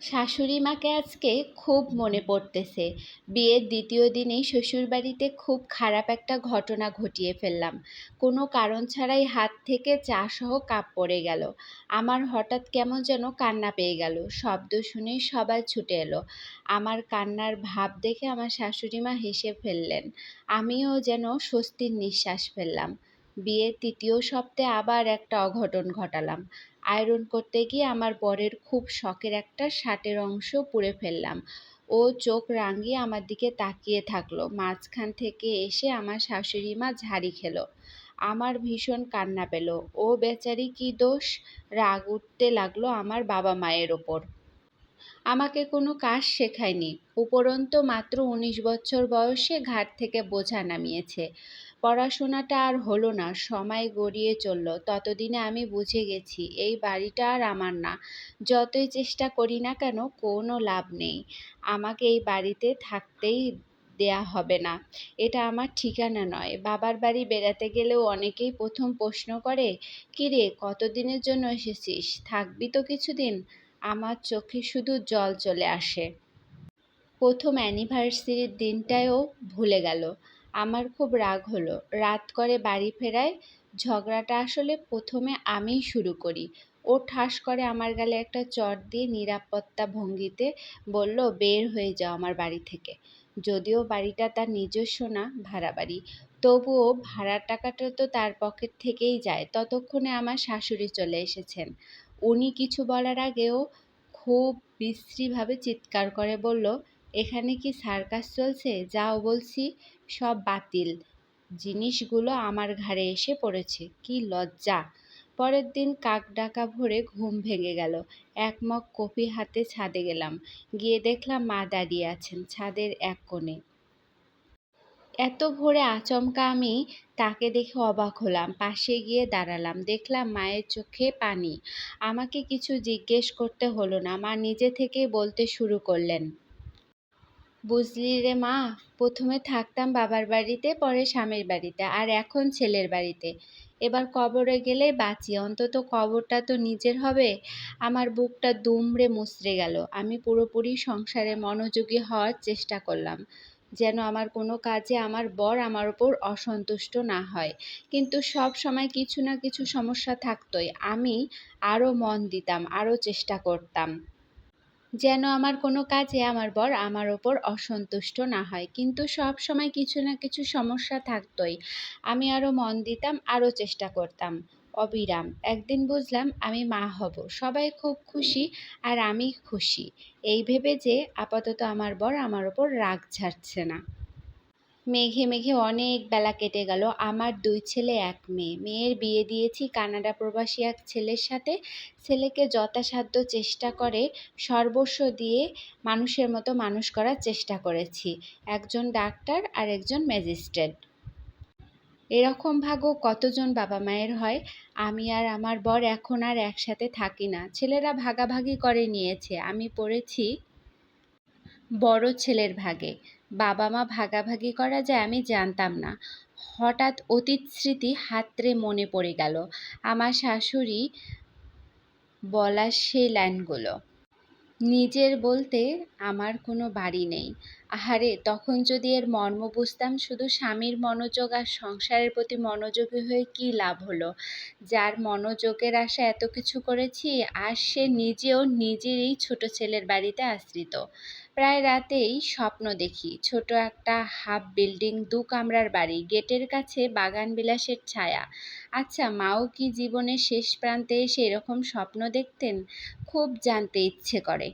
শাশুড়ি মাকে আজকে খুব মনে পড়তেছে। বিয়ের দ্বিতীয় দিনেই শ্বশুরবাড়িতে খুব খারাপ একটা ঘটনা ঘটিয়ে ফেললাম। কোনো কারণ ছাড়াই হাত থেকে চা সহ কাপ পড়ে গেল। আমার হঠাৎ কেমন যেন কান্না পেয়ে গেল। শব্দ শুনে সবাই ছুটে এলো। আমার কান্নার ভাব দেখে আমার শাশুড়ি মা হেসে ফেললেন। আমিও যেন স্বস্তির নিঃশ্বাস ফেললাম। বিয়ের তৃতীয় সপ্তাহে আবার একটা অঘটন ঘটালাম। আয়রন করতে গিয়ে আমার বরের খুব শখের একটা শার্টের অংশ পুড়ে ফেললাম। ও চোখ রাঙিয়ে আমার দিকে তাকিয়ে থাকল। মাঝখান থেকে এসে আমার শাশুড়ি মা ঝাড়ি খেলো। আমার ভীষণ কান্না পেল। ও বেচারি কি দোষ? রাগ উঠতে লাগল আমার বাবা মায়ের ওপর। আমাকে কোনো কাজ শেখায়নি। উপরন্ত মাত্র উনিশ বছর বয়সে ঘাট থেকে বোঝা নামিয়েছে। পড়াশোনাটা আর হলো না, সময় গড়িয়ে চলল। ততদিনে আমি বুঝে গেছি, এই বাড়িটা আর আমার না। যতই চেষ্টা করি না কেন, কোনো লাভ নেই। আমাকে এই বাড়িতে থাকতেই দেয়া হবে না। এটা আমার ঠিকানা নয়। বাবার বাড়ি বেড়াতে গেলেও অনেকেই প্রথম প্রশ্ন করে, কিরে, কতদিনের জন্য এসেছিস? থাকবি তো কিছুদিন? আমার চোখে শুধু জল চলে আসে। প্রথম অ্যানিভার্সারির দিনটাও ভুলে গেল। আমার খুব রাগ হলো। রাত করে বাড়ি ফেরায় ঝগড়াটা আসলে প্রথমে আমিই শুরু করি। ও ঠাস করে আমার গালে একটা চট দিয়ে নিরাপত্তা ভঙ্গিতে বলল, বের হয়ে যাও আমার বাড়ি থেকে। যদিও বাড়িটা তার নিজস্ব না, ভাড়া বাড়ি। তবুও ভাড়ার টাকাটা তো তার পকেট থেকেই যায়। ততক্ষণে আমার শাশুড়ি চলে এসেছেন। উনি কিছু বলার আগেও খুব বিশ্রীভাবে চিৎকার করে বলল, এখানে কি সার্কাস চলছে? যাও বলছি, সব বাতিল। জিনিসগুলো আমার ঘাড়ে এসে পড়েছে। কি লজ্জা! পরের দিন কাক ডাকা ভরে ঘুম ভেঙে গেল। এক মগ কফি হাতে ছাদে গেলাম। গিয়ে দেখলাম মা দাঁড়িয়ে আছেন ছাদের এক কোণে। এত ভোরে আচমকা আমি তাকে দেখে অবাক হলাম। পাশে গিয়ে দাঁড়ালাম। দেখলাম মায়ের চোখে পানি। আমাকে কিছু জিজ্ঞেস করতে হলো না। মা নিজে থেকেই বলতে শুরু করলেন। বুঝলি রে মা, প্রথমে থাকতাম বাবার বাড়িতে, পরে স্বামীর বাড়িতে, আর এখন ছেলের বাড়িতে। এবার কবরে গেলে বাঁচি। অন্তত কবরটা তো নিজের হবে। আমার বুকটা দুমড়ে মুচড়ে গেল। আমি পুরোপুরি সংসারে মনোযোগী হওয়ার চেষ্টা করলাম। যেন আমার কোনো কাজে আমার বর আমার ওপর অসন্তুষ্ট না হয়। কিন্তু সব সময় কিছু না কিছু সমস্যা থাকতোই। আমি আরও মন দিতাম, আরও চেষ্টা করতাম। যেন আমার কোনো কাজে আমার বর আমার ওপর অসন্তুষ্ট না হয়। কিন্তু সব সময় কিছু না কিছু সমস্যা থাকতোই। আমি আরও মন দিতাম, আরও চেষ্টা করতাম। অবিরাম। একদিন বুঝলাম আমি মা হব। সবাই খুব খুশি আর আমি খুশি। এই ভেবে যে আপাতত আমার বর আমার ওপর রাগ ছাড়ছে না। মেঘে মেঘে অনেক বেলা কেটে গেল। আমার দুই ছেলে, এক মেয়ে। মেয়ের বিয়ে দিয়েছি কানাডা প্রবাসী এক ছেলের সাথে। ছেলেকে যথাসাধ্য চেষ্টা করে, সর্বস্ব দিয়ে মানুষের মতো মানুষ করার চেষ্টা করেছি। একজন ডাক্তার আর একজন ম্যাজিস্ট্রেট। এরকম ভাগ্য কতজন বাবা মায়ের হয়? আমি আর আমার বর এখন আর একসাথে থাকি না। ছেলেরা ভাগাভাগি করে নিয়েছে। আমি পড়েছি বড় ছেলের ভাগে। বাবা মা ভাগাভাগি করা যায় আমি জানতাম না। হঠাৎ অতীত স্মৃতি হাতড়ে মনে পড়ে গেল। আমার শাশুড়ি বলা সেই লাইনগুলো। নিজের বলতে আমার কোনো বাড়ি নেই। আহারে, তখন যদি এর মর্ম বুঝতাম, শুধু স্বামীর মনোযোগ আর সংসারের প্রতি মনোযোগী হয়ে কী লাভ হলো? যার মনোযোগের আশা এত কিছু করেছি, আর সে নিজেও নিজেরই ছোট ছেলের বাড়িতে আশ্রিত। প্রায় রাতেই স্বপ্ন দেখি, ছোট একটা হাফ বিল্ডিং, দু কামরার বাড়ি, গেটের কাছে বাগান বিলাসের ছায়া। আচ্ছা মাও কি জীবনের শেষ প্রান্তে এসে এরকম স্বপ্ন দেখতেন? খুব জানতে ইচ্ছে করে।